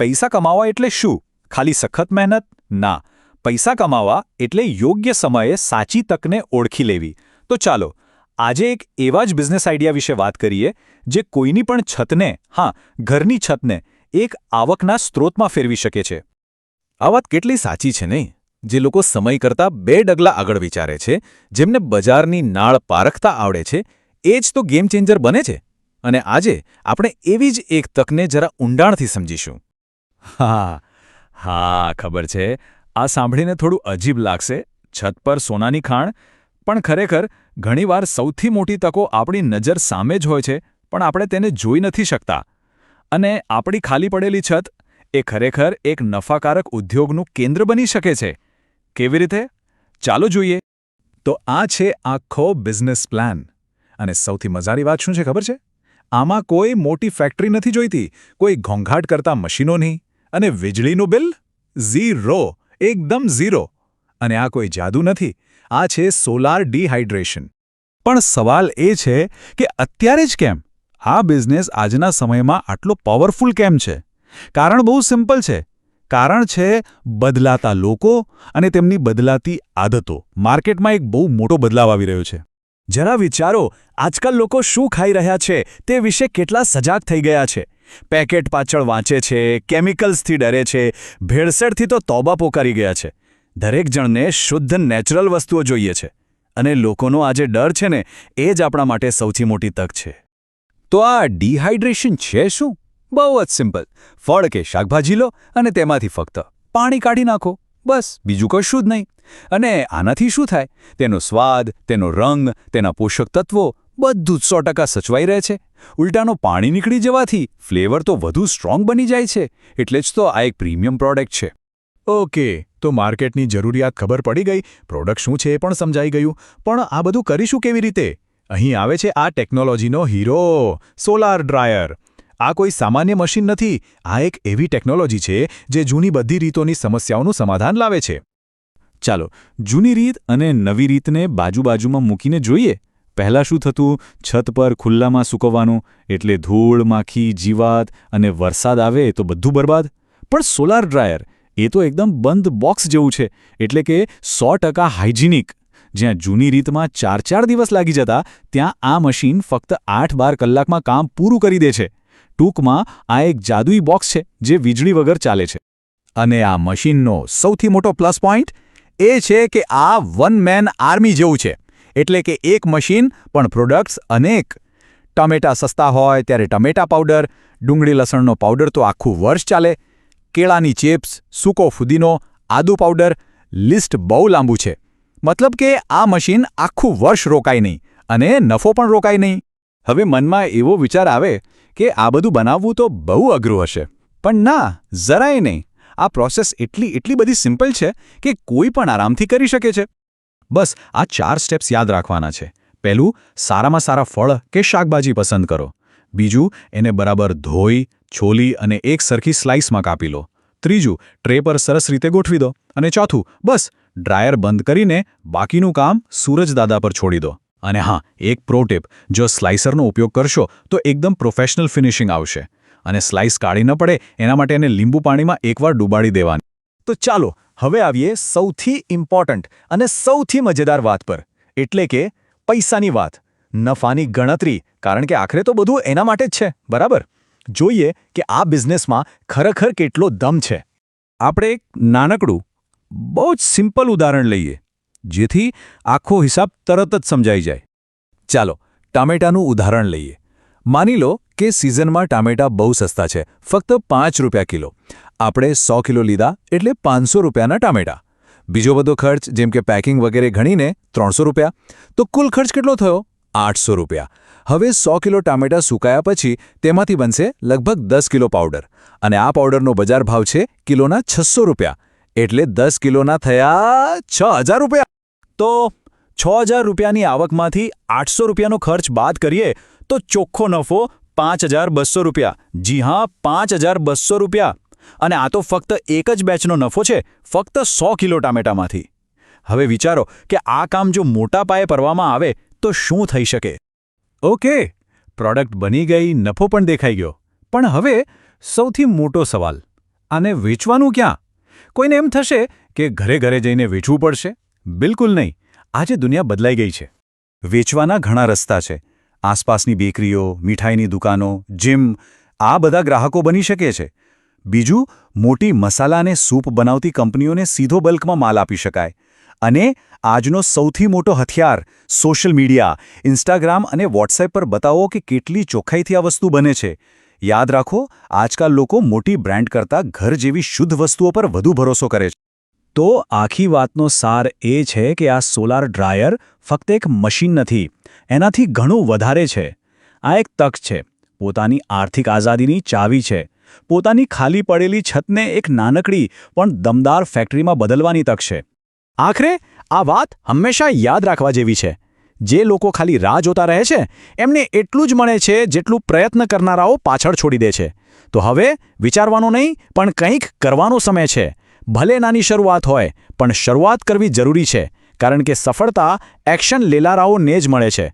પૈસા કમાવા એટલે શું? ખાલી સખત મહેનત? ના. પૈસા કમાવા એટલે યોગ્ય સમયે સાચી તકને ઓળખી લેવી. તો ચાલો, આજે એક એવા જ બિઝનેસ આઈડિયા વિશે વાત કરીએ, જે કોઈની પણ છતને, હા, ઘરની છતને, એક આવકના સ્ત્રોતમાં ફેરવી શકે છે. આ વાત કેટલી સાચી છે નહીં? જે લોકો સમય કરતાં બે ડગલા આગળ વિચારે છે, જેમને બજારની નાળ પારખતા આવડે છે, એ જ તો ગેમ ચેન્જર બને છે. અને આજે આપણે એવી જ એક તકને જરા ઊંડાણથી સમજીશું. હા હા, ખબર છે. આ સાંભળીને થોડું અજીબ લાગશે. છત પર સોનાની ખાણ, પણ ખરેખર ઘણીવાર સૌથી મોટી તકો આપણી નજર સામે જ હોય છે, પણ આપણે તેને જોઈ નથી શકતા. અને આપણી ખાલી પડેલી છત એ ખરેખર એક નફાકારક ઉદ્યોગનું કેન્દ્ર બની શકે છે. કેવી રીતે? ચાલો જોઈએ. તો આ છે આખો બિઝનેસ પ્લાન. અને સૌથી મજાની વાત શું છે ખબર છે? આમાં કોઈ મોટી ફેક્ટરી નથી જોઈતી, કોઈ ઘોંઘાટ કરતા મશીનો નહીં. અને વીજળીનું બિલ? ઝીરો. એકદમ ઝીરો. અને આ કોઈ જાદુ નથી. આ છે સોલાર ડિહાઇડ્રેશન. પણ સવાલ એ છે કે અત્યારે જ કેમ? આ બિઝનેસ આજના સમયમાં આટલો પાવરફુલ કેમ છે? કારણ બહુ સિમ્પલ છે. કારણ છે બદલાતા લોકો અને તેમની બદલાતી આદતો. માર્કેટમાં એક બહુ મોટો બદલાવ આવી રહ્યો છે. જરા વિચારો, આજકાલ લોકો શું ખાઈ રહ્યા છે તે વિશે કેટલા સજાગ થઈ ગયા છે? પેકેટ પાછળ વાંચે છે, કેમિકલ્સથી ડરે છે, ભેળસેળથી તો તોબા પોકારી ગયા છે. દરેક જણને શુદ્ધ નેચરલ વસ્તુઓ જોઈએ છે અને લોકોનો આ જે ડર છે ને એ જ આપણા માટે સૌથી મોટી તક છે. તો આ ડિહાઇડ્રેશન છે શું? બહુ જ સિમ્પલ. ફળ કે શાકભાજી લો અને તેમાંથી ફક્ત પાણી કાઢી નાખો. બસ, બીજું કશું જ નહીં. અને આનાથી શું થાય? તેનો સ્વાદ, તેનો રંગ, તેના પોષક તત્વો બધું જ સો ટકા સચવાઈ રહે છે. ઉલટાનો પાણી નીકળી જવાથી ફ્લેવર તો વધુ સ્ટ્રોંગ બની જાય છે, એટલે જ તો આ એક પ્રીમિયમ પ્રોડક્ટ છે. ઓકે, તો માર્કેટની જરૂરિયાત ખબર પડી ગઈ, પ્રોડક્ટ શું છે એ પણ સમજાઈ ગયું. પણ આ બધું કરીશું કેવી રીતે? અહીં આવે છે આ ટેકનોલોજીનો હીરો, સોલાર ડ્રાયર. આ કોઈ સામાન્ય મશીન નથી, આ એક એવી ટેકનોલોજી છે જે જૂની બધી રીતોની સમસ્યાઓનું સમાધાન લાવે છે. ચાલો, જૂની રીત અને નવી રીતને બાજુ બાજુમાં મૂકીને જોઈએ. પહેલાં શું થતું? છત પર ખુલ્લામાં સૂકવવાનું, એટલે ધૂળ, માખી, જીવાત અને વરસાદ આવે તો બધું બરબાદ? પણ સોલાર ડ્રાયર, એ તો એકદમ બંધ બોક્સ જેવું છે, એટલે કે સો ટકા હાઇજિનિક. જ્યાં જૂની રીતમાં ચાર ચાર દિવસ લાગી જતા, ત્યાં આ મશીન ફક્ત આઠ બાર કલાકમાં કામ પૂરું કરી દે છે. ટૂંકમાં, આ એક જાદુઈ બોક્સ છે, જે વીજળી વગર ચાલે છે. અને આ મશીનનો સૌથી મોટો પ્લસ પોઈન્ટ એ છે કે આ વન મેન આર્મી જેવું છે. એટલે કે એક મશીન, પણ પ્રોડક્ટ્સ અનેક. ટમેટા સસ્તા હોય ત્યારે ટમેટા પાવડર ડુંગળી લસણનો પાવડર તો આખું વર્ષ ચાલે. કેળાની ચિપ્સ સૂકો ફુદીનો, આદુ પાવડર લિસ્ટ બહુ લાંબુ છે. મતલબ કે આ મશીન આખું વર્ષ રોકાય નહીં અને નફો પણ રોકાય નહીં. હવે મનમાં એવો વિચાર આવે કે આ બધું બનાવવું તો બહુ અઘરું હશે. પણ ના, જરાય નહીં. આ પ્રોસેસ એટલી એટલી બધી સિમ્પલ છે કે કોઈ પણ આરામથી કરી શકે છે. બસ, આ ચાર સ્ટેપ્સ યાદ રાખવાના છે. પહેલું, સારામાં સારા ફળ કે શાકભાજી પસંદ કરો. બીજું, એને બરાબર ધોઈ, છોલી અને એક સરખી સ્લાઇસમાં કાપી લો. ત્રીજું, ટ્રે પર સરસ રીતે ગોઠવી દો. અને ચોથું, બસ, ડ્રાયર બંધ કરીને બાકીનું કામ સૂરજદાદા પર છોડી દો. અને હા, એક પ્રો ટિપ, જો સ્લાઇસરનો ઉપયોગ કરશો, તો એકદમ પ્રોફેશનલ ફિનિશિંગ આવશે. અને સ્લાઇસ કાઢી ન પડે, એના માટે એને લીંબુ પાણીમાં એકવાર ડૂબાડી દેવાની. તો ચાલો હવે આવીએ સૌથી ઇમ્પોર્ટન્ટ અને સૌથી મજેદાર વાત પર. એટલે કે પૈસાની વાત. નફાની ગણતરી, કારણ કે આખરે તો બધું એના માટે જ છે, બરાબર? જોઈએ કે આ બિઝનેસમાં ખરેખર કેટલો દમ છે. આપણે એક નાનકડું, બહુ જ સિમ્પલ ઉદાહરણ લઈએ, જેથી આખો હિસાબ તરત જ સમજાઈ જાય. ચાલો, ટામેટાનું ઉદાહરણ લઈએ. માની લો કે સિઝનમાં ટામેટા બહુ સસ્તા છે, ફક્ત પાંચ રૂપિયા કિલો. આપણે સો કિલો લીધા એટલે પાંચસો રૂપિયાના ટામેટા. બીજો બધો ખર્ચ, જેમ કે પેકિંગ વગેરે ગણીને, ત્રણસો રૂપિયા. તો કુલ ખર્ચ કેટલો થયો? આઠસો રૂપિયા. હવે સો કિલો ટામેટા સુકાયા પછી તેમાંથી બનશે લગભગ દસ કિલો પાવડર. અને આ પાવડરનો બજાર ભાવ છે કિલોના છસો રૂપિયા. એટલે દસ કિલોના થયા છ હજાર રૂપિયા. તો છ હજાર રૂપિયાની આવકમાંથી આઠસો રૂપિયાનો ખર્ચ બાદ કરીએ, તો ચોખ્ખો નફો પાંચ હજાર બસો રૂપિયા. જી હા, પાંચ હજાર બસો રૂપિયા. અને આ તો ફક્ત એક જ બેચનો નફો છે, ફક્ત સો કિલો ટામેટામાંથી. હવે વિચારો કે આ કામ જો મોટા પાયે કરવામાં આવે, તો શું થઈ શકે? ઓકે, પ્રોડક્ટ બની ગઈ, નફો પણ દેખાઈ ગયો. પણ હવે સૌથી મોટો સવાલ, આને વેચવાનું ક્યાં? કોઈને એમ થશે કે ઘરે ઘરે જઈને વેચવું પડશે? બિલકુલ નહીં. આજે દુનિયા બદલાઈ ગઈ છે. વેચવાના ઘણા રસ્તા છે. આસપાસની બેકરીઓ, મીઠાઈની દુકાનો જીમ આ બધા ગ્રાહકો બની શકે છે. બીજું, મોટી મસાલા અને સૂપ બનાવતી કંપનીઓને સીધો બલ્કમાં માલ આપી શકાય. અને આજનો સૌથી મોટો હથિયાર, સોશિયલ મીડિયા, ઇન્સ્ટાગ્રામ અને વોટ્સએપ પર બતાવો કે કેટલી ચોખ્ખાઈથી આ વસ્તુ બને છે. યાદ રાખો, આજકાલ લોકો મોટી બ્રાન્ડ કરતાં ઘર જેવી શુદ્ધ વસ્તુઓ પર વધુ ભરોસો કરે છે. તો આખી વાતનો સાર એ છે કે આ સોલાર ડ્રાયર ફક્ત એક મશીન નથી, એનાથી ઘણું વધારે છે. આ એક તક છે. પોતાની આર્થિક આઝાદીની ચાવી છે. પોતાની ખાલી પડેલી છતને એક નાનકડી, પણ દમદાર ફેક્ટરીમાં બદલવાની તક છે. આખરે, આ વાત હંમેશા યાદ રાખવા જેવી છે. જે લોકો ખાલી રાહ જોતા રહે છે, એમને એટલું જ મળે છે જેટલું પ્રયત્ન કરનારાઓ પાછળ છોડી દે છે. તો હવે વિચારવાનો નહીં, પણ કંઈક કરવાનો સમય છે. ભલે નાની શરૂઆત હોય, પણ શરૂઆત કરવી જરૂરી છે, કારણ કે સફળતા એક્શન લેનારાઓને જ મળે છે.